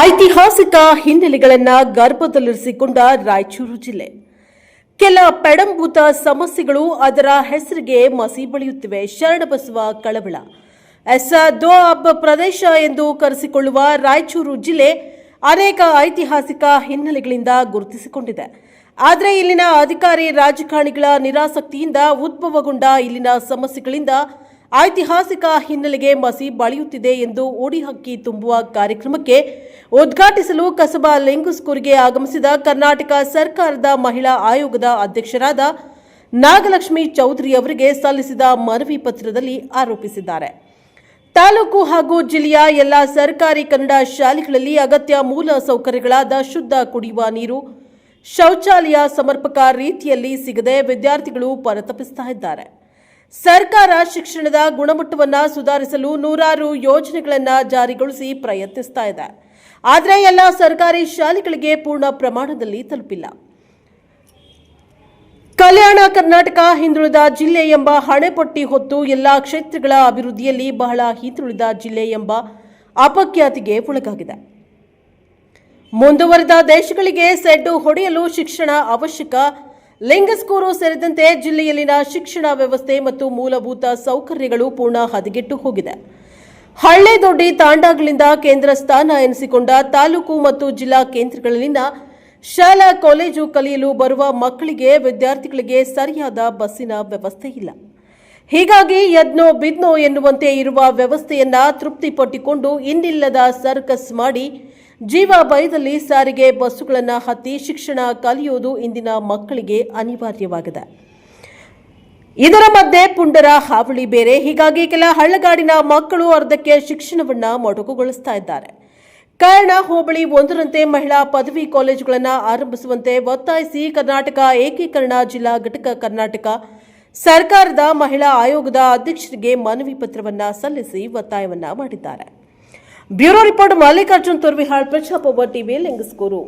ಐತಿಹಾಸಿಕ ಹಿನ್ನೆಲೆಗಳನ್ನ ಗರ್ಭದಲ್ಲಿರಿಸಿಕೊಂಡ ರಾಯಚೂರು ಜಿಲ್ಲೆ. ಕೆಲ ಪೆಡಂಭೂತ ಸಮಸ್ಯೆಗಳು ಅದರ ಹೆಸರಿಗೆ ಮಸಿ ಬಳಿಯುತ್ತಿವೆ. ಶರಣಬಸವ ಕಳವಳ. ಎಸ್ ದೋಅಬ್ ಪ್ರದೇಶ ಎಂದು ಕರೆಸಿಕೊಳ್ಳುವ ರಾಯಚೂರು ಜಿಲ್ಲೆ ಅನೇಕ ಐತಿಹಾಸಿಕ ಹಿನ್ನೆಲೆಗಳಿಂದ ಗುರುತಿಸಿಕೊಂಡಿದೆ. ಆದರೆ ಇಲ್ಲಿನ ಅಧಿಕಾರಿ ರಾಜಕಾರಣಿಗಳ ನಿರಾಸಕ್ತಿಯಿಂದ ಉದ್ಭವಗೊಂಡ ಇಲ್ಲಿನ ಸಮಸ್ಯೆಗಳಿಂದ ಐತಿಹಾಸಿಕ ಹಿನ್ನೆಲೆಗೆ ಮಸಿ ಬಳಿಯುತ್ತಿದೆ ಎಂದು ಓಡಿ ಹಕ್ಕಿ ತುಂಬುವ ಕಾರ್ಯಕ್ರಮಕ್ಕೆ ಉದ್ಘಾಟಿಸಲು ಕಸಬಾ ಲಿಂಗುಸ್ಕೂರ್ಗೆ ಆಗಮಿಸಿದ ಕರ್ನಾಟಕ ಸರ್ಕಾರದ ಮಹಿಳಾ ಆಯೋಗದ ಅಧ್ಯಕ್ಷರಾದ ನಾಗಲಕ್ಷ್ಮಿ ಚೌಧರಿ ಅವರಿಗೆ ಸಲ್ಲಿಸಿದ ಮನವಿ ಪತ್ರದಲ್ಲಿ ಆರೋಪಿಸಿದ್ದಾರೆ. ತಾಲೂಕು ಹಾಗೂ ಜಿಲ್ಲೆಯ ಎಲ್ಲ ಸರ್ಕಾರಿ ಕನ್ನಡ ಶಾಲೆಗಳಲ್ಲಿ ಅಗತ್ಯ ಮೂಲ ಸೌಕರ್ಯಗಳಾದ ಶುದ್ಧ ಕುಡಿಯುವ ನೀರು, ಶೌಚಾಲಯ ಸಮರ್ಪಕ ರೀತಿಯಲ್ಲಿ ಸಿಗದೆ ವಿದ್ಯಾರ್ಥಿಗಳು ಪರತಪಿಸ್ತಾ ಇದ್ದಾರೆ. ಸರ್ಕಾರ ಶಿಕ್ಷಣದ ಗುಣಮಟ್ಟವನ್ನು ಸುಧಾರಿಸಲು ನೂರಾರು ಯೋಜನೆಗಳನ್ನು ಜಾರಿಗೊಳಿಸಿ ಪ್ರಯತ್ನಿಸ್ತಾ ಇದೆ. ಆದರೆ ಎಲ್ಲ ಸರ್ಕಾರಿ ಶಾಲೆಗಳಿಗೆ ಪೂರ್ಣ ಪ್ರಮಾಣದಲ್ಲಿ ತಲುಪಿಲ್ಲ. ಕಲ್ಯಾಣ ಕರ್ನಾಟಕ ಹಿಂದುಳಿದ ಜಿಲ್ಲೆ ಎಂಬ ಹಣೆಪಟ್ಟಿ ಹೊತ್ತು ಎಲ್ಲಾ ಕ್ಷೇತ್ರಗಳ ಅಭಿವೃದ್ಧಿಯಲ್ಲಿ ಬಹಳ ಹಿಂದುಳಿದ ಜಿಲ್ಲೆ ಎಂಬ ಅಪಖ್ಯಾತಿಗೆ ಒಳಗಾಗಿದೆ. ಮುಂದುವರೆದ ದೇಶಗಳಿಗೆ ಸೆಡ್ಡು ಹೊಡೆಯಲು ಶಿಕ್ಷಣ ಅವಶ್ಯಕ. ಲಿಂಗಸ್ಕೂರು ಸೇರಿದಂತೆ ಜಿಲ್ಲೆಯಲ್ಲಿನ ಶಿಕ್ಷಣ ವ್ಯವಸ್ಥೆ ಮತ್ತು ಮೂಲಭೂತ ಸೌಕರ್ಯಗಳು ಪೂರ್ಣ ಹದಗೆಟ್ಟು ಹೋಗಿದೆ. ಹಳ್ಳೆದೊಡ್ಡಿ ತಾಂಡಾಗಳಿಂದ ಕೇಂದ್ರ ಸ್ಥಾನ ಎನಿಸಿಕೊಂಡ ತಾಲೂಕು ಮತ್ತು ಜಿಲ್ಲಾ ಕೇಂದ್ರಗಳಲ್ಲಿನ ಶಾಲಾ ಕಾಲೇಜು ಕಲಿಯಲು ಬರುವ ಮಕ್ಕಳಿಗೆ ವಿದ್ಯಾರ್ಥಿಗಳಿಗೆ ಸರಿಯಾದ ಬಸ್ಸಿನ ವ್ಯವಸ್ಥೆ ಇಲ್ಲ. ಹೀಗಾಗಿ ಯದ್ನೋ ಬಿದ್ನೋ ಎನ್ನುವಂತೆ ಇರುವ ವ್ಯವಸ್ಥೆಯನ್ನ ತೃಪ್ತಿಪಟ್ಟಿಕೊಂಡು ಇನ್ನಿಲ್ಲದ ಸರ್ಕಸ್ ಮಾಡಿ ಜೀವ ಭಯದಲ್ಲಿ ಸಾರಿಗೆ ಬಸ್ಸುಗಳನ್ನು ಹತ್ತಿ ಶಿಕ್ಷಣ ಕಲಿಯುವುದು ಇಂದಿನ ಮಕ್ಕಳಿಗೆ ಅನಿವಾರ್ಯವಾಗಿದೆ. ಇದರ ಮಧ್ಯೆ ಪುಂಡರ ಹಾವಳಿ ಬೇರೆ. ಹೀಗಾಗಿ ಕೆಲ ಹಳ್ಳಗಾಡಿನ ಮಕ್ಕಳು ಅರ್ಧಕ್ಕೆ ಶಿಕ್ಷಣವನ್ನ ಮೊಟಕುಗೊಳಿಸ್ತಾ ಇದ್ದಾರೆ. ಕಾರಣ ಹೋಬಳಿ ಒಂದರಂತೆ ಮಹಿಳಾ ಪದವಿ ಕಾಲೇಜುಗಳನ್ನು ಆರಂಭಿಸುವಂತೆ ಒತ್ತಾಯಿಸಿ ಕರ್ನಾಟಕ ಏಕೀಕರಣ ಜಿಲ್ಲಾ ಘಟಕ ಕರ್ನಾಟಕ ಸರ್ಕಾರದ ಮಹಿಳಾ ಆಯೋಗದ ಅಧ್ಯಕ್ಷರಿಗೆ ಮನವಿ ಪತ್ರವನ್ನು ಸಲ್ಲಿಸಿ ಒತ್ತಾಯವನ್ನು ಮಾಡಿದ್ದಾರೆ. Bureau report Mallikarjun Turvihal ಪ್ರಜಾಪವ TV Lingsugur